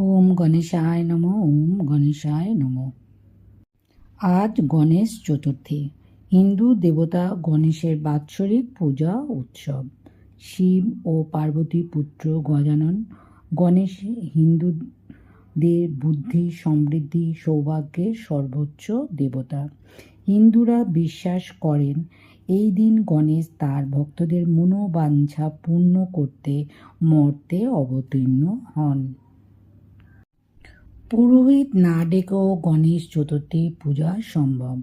ওম গণেশায় নম, ওম গণেশায় নম। আজ গণেশ চতুর্থী। হিন্দু দেবতা গণেশের বাৎসরিক পূজা উৎসব। শিব ও পার্বতী পুত্র গজানন, গণেশ হিন্দুদের বুদ্ধি, সমৃদ্ধি সৌভাগ্যের সর্বোচ্চ দেবতা। হিন্দুরা বিশ্বাস করেন, এই দিন গণেশ তার ভক্তদের মনোবাঞ্ছা পূর্ণ করতে, মর্তে অবতীর্ণ হন। পুরোহিত না ডেকেও গণেশ চতুর্থী পূজা সম্ভব।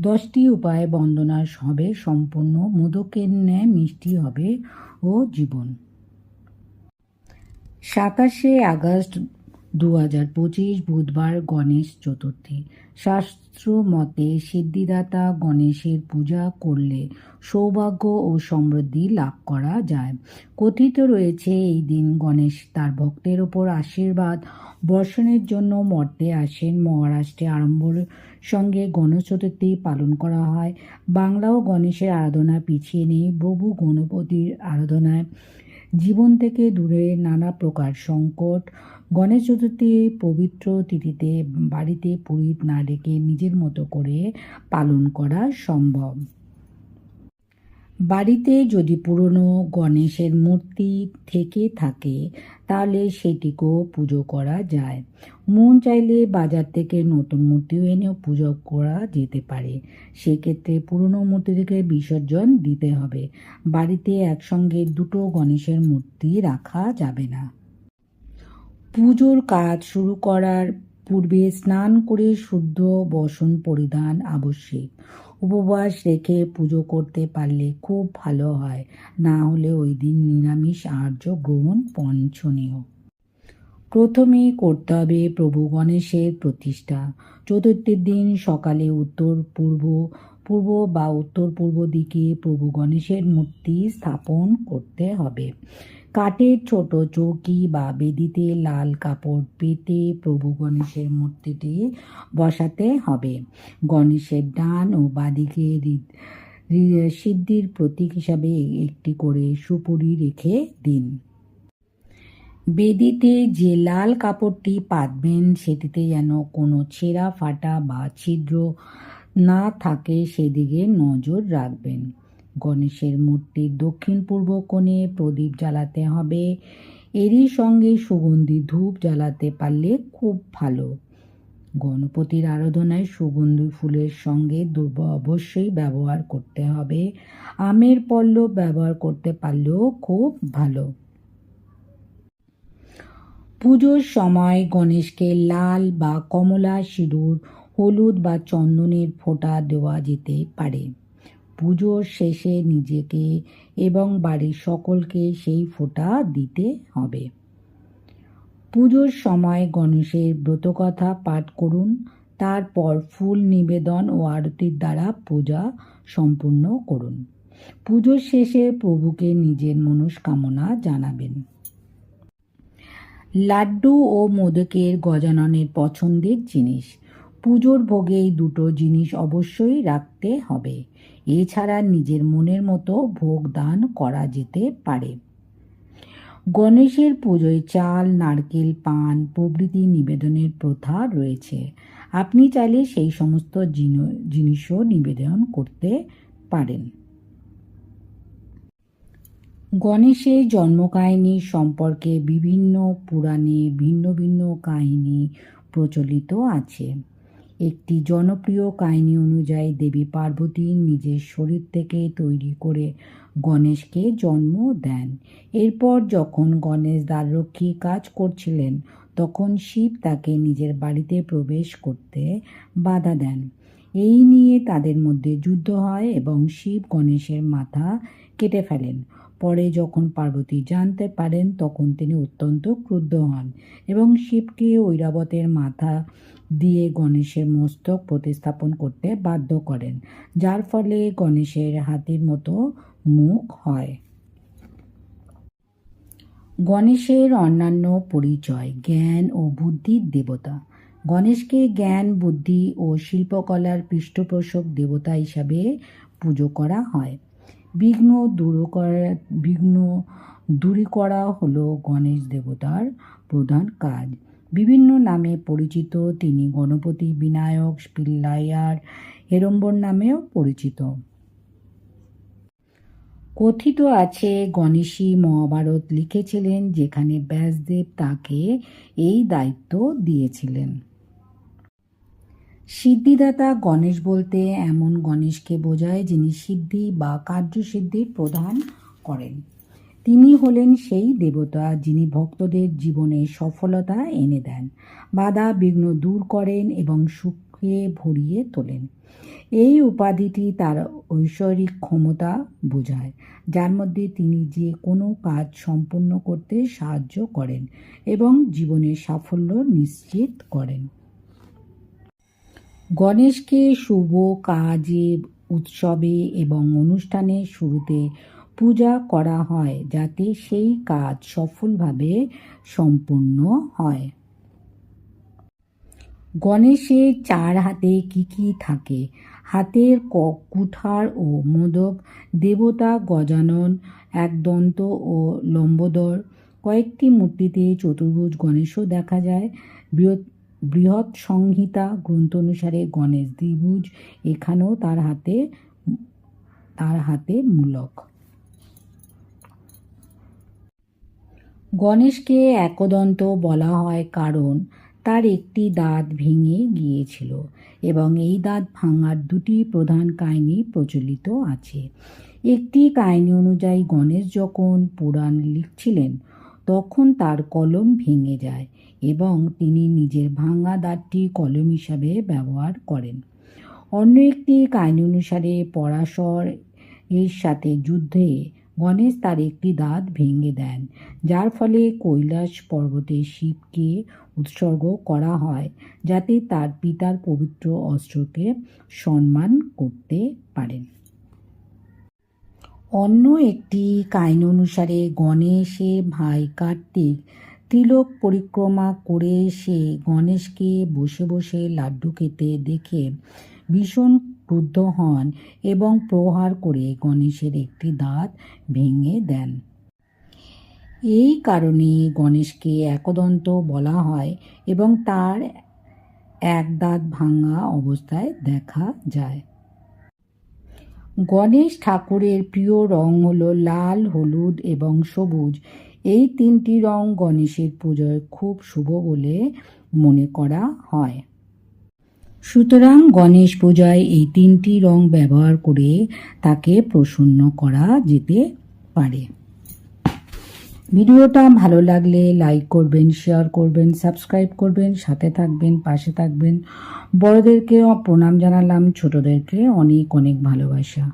দশটি উপায়ে বন্দনা হবে, সম্পূর্ণ মোদকের ন্যায় মিষ্টি হবে ও জীবন। সাতাশে আগস্ট দু হাজার পঁচিশ বুধবার গণেশ চতুর্থী। শাস্ত্র মতে সিদ্ধিদাতা গণেশের পূজা করলে সৌভাগ্য ও সমৃদ্ধি লাভ করা যায়। কথিত রয়েছে, এই দিন গণেশ তার ভক্তের ওপর আশীর্বাদ বর্ষণের জন্য মর্তে আসেন। মহারাষ্ট্রে আড়ম্বর সঙ্গে গণেশ চতুর্থী পালন করা হয়। বাংলাও গণেশের আরাধনা পিছিয়ে নেই। প্রভু গণপতির আরাধনায় জীবন থেকে দূরে নানা প্রকার সংকট। গণেশ চতুর্থী পবিত্র তিথিতে বাড়িতে পুরীত না ডেকে নিজের মতো করে পালন করা সম্ভব। বাড়িতে যদি পুরনো গণেশের মূর্তি থেকে থাকে, তাহলে সেটিকেও পুজো করা যায়। মন চাইলে বাজার থেকে নতুন মূর্তিও এনেও পুজো করা যেতে পারে। সেক্ষেত্রে পুরনো মূর্তি থেকে বিসর্জন দিতে হবে। বাড়িতে একসঙ্গে দুটো গণেশের মূর্তি রাখা যাবে না। পুজোর কাজ শুরু করার পূর্বে স্নান করে শুদ্ধ বসন পরিধান আবশ্যিক। উপবাস রেখে পুজো করতে পারলে খুব ভালো হয়। না হলে ওই দিন নিরামিষ আর্য গ্রহণ পঞ্চনীয় প্রথমে করতে হবে প্রভু গণেশের প্রতিষ্ঠা। চতুর্থীর দিন সকালে উত্তর পূর্ব পূর্ব বা উত্তর পূর্ব দিকে প্রভু গণেশের মূর্তি স্থাপন করতে হবে। কাঠের ছোট চৌকি বা বেদিতে লাল কাপড় পেতে প্রভু গণেশের মূর্তিটি বসাতে হবে। গণেশের ডান ও বাদিকে সিদ্ধির প্রতীক হিসাবে একটি করে সুপুরি রেখে দিন। বেদিতে যে লাল কাপড়টি পাতবেন, সেটিতে যেন কোনো ছেঁড়া ফাটা বা ছিদ্র না থাকে, সেদিকে নজর রাখবেন। গণেশের মূর্তির দক্ষিণ পূর্ব কোণে প্রদীপ জ্বালাতে হবে। এরই সঙ্গে সুগন্ধি ধূপ জ্বালাতে পারলে খুব ভালো। গণপতির আরাধনায় সুগন্ধি ফুলের সঙ্গে দুর্ব অবশ্যই ব্যবহার করতে হবে। আমের পল্লব ব্যবহার করতে পারলেও খুব ভালো। পুজোর সময় গণেশকে লাল বা কমলা সিঁদুর, হলুদ বা চন্দনের ফোঁটা দেওয়া যেতে পারে। পুজোর শেষে নিজেকে এবং বাড়ির সকলকে সেই ফোঁটা দিতে হবে। পুজোর সময় গণেশের ব্রতকথা পাঠ করুন। তারপর ফুল নিবেদন ও আরতির দ্বারা পূজা সম্পূর্ণ করুন। পুজোর শেষে প্রভুকে নিজের মনস্কামনা জানাবেন। লাড্ডু ও মোদকের গজাননের পছন্দের জিনিস। পুজোর ভোগে এই দুটো জিনিস অবশ্যই রাখতে হবে। এছাড়া নিজের মনের মতো ভোগ দান করা যেতে পারে। গণেশের পুজোয় চাল, নারকেল, পান, প্রভৃতি নিবেদনের প্রথা রয়েছে। আপনি চাইলে সেই সমস্ত জিনিসও নিবেদন করতে পারেন। গণেশের জন্মকাহিনী সম্পর্কে বিভিন্ন পুরাণে ভিন্ন ভিন্ন কাহিনী প্রচলিত আছে। একটি জনপ্রিয় কাহিনী অনুযায়ী দেবী পার্বতী নিজের শরীর থেকে তৈরি করে গণেশকে জন্ম দেন। এরপর যখন গণেশ দ্বাররক্ষী কাজ করছিলেন, তখন শিব তাকে নিজের বাড়িতে প্রবেশ করতে বাধা দেন। এই নিয়ে তাদের মধ্যে যুদ্ধ হয় এবং শিব গণেশের মাথা কেটে ফেলেন। পরে যখন পার্বতী জানতে পারেন, তখন তিনি অত্যন্ত ক্রুদ্ধ হন এবং শিবকে ঐরাবতের মাথা দিয়ে গণেশের মস্তক প্রতিস্থাপন করতে বাধ্য করেন, যার ফলে গণেশের হাতির মতো মুখ হয়। গণেশের অন্যান্য পরিচয়, জ্ঞান ও বুদ্ধির দেবতা। গণেশকে জ্ঞান, বুদ্ধি ও শিল্পকলার পৃষ্ঠপোষক দেবতা হিসাবে পুজো করা হয়। বিঘ্ন দূর করা, বিঘ্ন দূরী করা হলো গণেশ দেবতার প্রধান কাজ। বিভিন্ন নামে পরিচিত, তিনি গণপতি, বিনায়ক, পিল্লাইয়ার, হেরম্বর নামেও পরিচিত। কথিত আছে গণেশী মহাভারত লিখেছিলেন, যেখানে ব্যাসদেব তাকে এই দায়িত্ব দিয়েছিলেন। সিদ্ধিদাতা গণেশ বলতে এমন গণেশকে বোঝায় যিনি সিদ্ধি বা কার্যসিদ্ধি প্রদান করেন। তিনি হলেন সেই দেবতা যিনি ভক্তদের জীবনে সফলতা এনে দেন, বাধা বিঘ্ন দূর করেন এবং সুখে ভরিয়ে তোলেন। এই উপাধিটি তার ঐশ্বরিক ক্ষমতা বোঝায়, যার মধ্যে তিনি যে কোনো কাজ সম্পূর্ণ করতে সাহায্য করেন এবং জীবনের সাফল্য নিশ্চিত করেন। গণেশকে শুভ কাজে, উৎসবে এবং অনুষ্ঠানের শুরুতে পূজা করা হয় যাতে সেই কাজ সফলভাবে সম্পূর্ণ হয়। গণেশের চার হাতে কি কি থাকে? হাতের ক- কুঠার ও মোদক, দেবতা, গজানন, একদন্ত ও লম্বোদর। কয়েকটি মূর্তিতে চতুর্ভুজ গণেশও দেখা যায়। বৃহৎ বৃহৎ সংহিতা গ্রন্থ অনুসারে গণেশ দ্বিভুজ এখানেও তার হাতে তার হাতে মূলক। গণেশকে একদন্ত বলা হয় কারণ তার একটি দাঁত ভেঙে গিয়েছিল এবং এই দাঁত ভাঙার দুটি প্রধান কাহিনী প্রচলিত আছে। একটি কাহিনী অনুযায়ী গণেশ যখন পুরাণ লিখছিলেন তখন তার কলম ভেঙে যায় এবং তিনি নিজের ভাঙা দাঁতটি কলম হিসাবে ব্যবহার করেন। অন্য একটি কাহিনী অনুসারে পরাশর এর সাথে যুদ্ধে গণেশ তার একটি দাঁত ভেঙে দেন, যার ফলে কৈলাস পর্বতে শিবকে উৎসর্গ করা হয়, যাতে তার পিতার পবিত্র অস্ত্রকে সম্মান করতে পারেন। অন্য একটি কাহিনী অনুসারে গণেশের ভাই কার্তিক তিলক পরিক্রমা করে এসে গণেশকে বসে বসে লাড্ডু খেতে দেখে ভীষণ ক্রুদ্ধ হন এবং প্রহার করে গণেশের একটি দাঁত ভেঙে দেন। এই কারণে গণেশকে একদন্ত বলা হয় এবং তার এক দাঁত ভাঙা অবস্থায় দেখা যায়। গণেশ ঠাকুরের প্রিয় রং হলো লাল, হলুদ এবং সবুজ। এই তিনটি রং গণেশের পুজোয় খুব শুভ বলে মনে করা হয়। সুতরাং গণেশ পূজায় এই তিনটি রং ব্যবহার করে তাকে প্রসন্ন করা যেতে পারে। ভিডিওটা ভালো লাগলে লাইক করবেন শেয়ার করবেন সাবস্ক্রাইব করবেন, সাথে থাকবেন, পাশে থাকবেন। বড়দেরকে প্রণাম জানালাম, ছোটদেরকে অনেক অনেক ভালোবাসা।